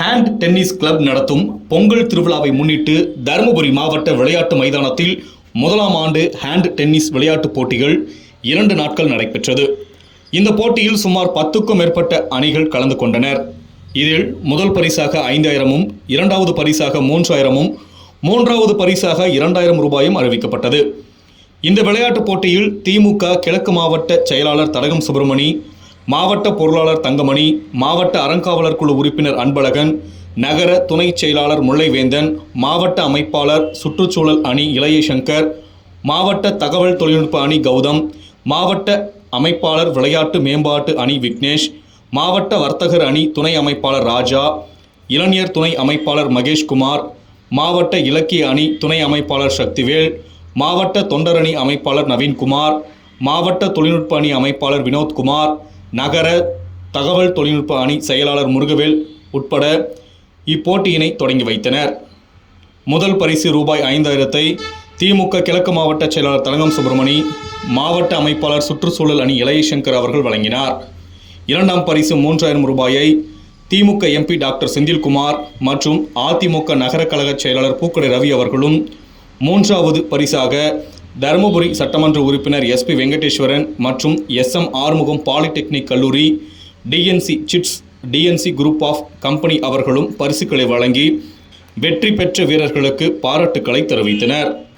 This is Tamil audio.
ஹேண்ட் டென்னிஸ் கிளப் நடத்தும் பொங்கல் திருவிழாவை முன்னிட்டு தருமபுரி மாவட்ட விளையாட்டு மைதானத்தில் முதலாம் ஆண்டு ஹேண்ட் டென்னிஸ் விளையாட்டுப் போட்டிகள் இரண்டு நாட்கள் நடைபெற்றது. இந்த போட்டியில் சுமார் பத்துக்கும் மேற்பட்ட அணிகள் கலந்து கொண்டனர். இதில் முதல் பரிசாக ஐந்தாயிரமும் இரண்டாவது பரிசாக மூன்றாயிரமும் மூன்றாவது பரிசாக இரண்டாயிரம் ரூபாயும் அறிவிக்கப்பட்டது. இந்த விளையாட்டுப் போட்டியில் திமுக கிழக்கு மாவட்ட செயலாளர் தடகம் சுப்பிரமணி மாவட்ட பொருளாளர் தங்கமணி மாவட்ட அறங்காவலர் குழு உறுப்பினர் அன்பழகன் நகர துணை செயலாளர் முல்லைவேந்தன் மாவட்ட அமைப்பாளர் சுற்றுச்சூழல் அணி இளைய சங்கர் மாவட்ட தகவல் தொழில்நுட்ப அணி கௌதம் மாவட்ட அமைப்பாளர் விளையாட்டு மேம்பாட்டு அணி விக்னேஷ் மாவட்ட வர்த்தகர் அணி துணை அமைப்பாளர் ராஜா இளைஞர் துணை அமைப்பாளர் மகேஷ்குமார் மாவட்ட இலக்கிய அணி துணை அமைப்பாளர் சக்திவேல் மாவட்ட தொண்டரணி அமைப்பாளர் நவீன்குமார் மாவட்ட தொழில்நுட்ப அணி அமைப்பாளர் வினோத்குமார் நகர தகவல் தொழில்நுட்ப அணி செயலாளர் முருகவேல் உட்பட இப்போட்டியினை தொடங்கி வைத்தனர். முதல் பரிசு ரூபாய் ஐந்தாயிரத்தை திமுக கிழக்கு மாவட்ட செயலாளர் தரங்கம் சுப்பிரமணி மாவட்ட அமைப்பாளர் சுற்றுச்சூழல் அணி இளையசங்கர் அவர்கள் வழங்கினார். இரண்டாம் பரிசு மூன்றாயிரம் ரூபாயை திமுக எம்பி டாக்டர் செந்தில்குமார் மற்றும் அதிமுக நகர கழக செயலாளர் பூக்கடை ரவி அவர்களும் மூன்றாவது பரிசாக தருமபுரி சட்டமன்ற உறுப்பினர் எஸ்பி வெங்கடேஸ்வரன் மற்றும் எஸ் எம் ஆறுமுகம் பாலிடெக்னிக் கல்லூரி T N C chits T N C group of company அவர்களும் பரிசுகளை வழங்கி வெற்றி பெற்ற வீரர்களுக்கு பாராட்டுக்களை தெரிவித்தனர்.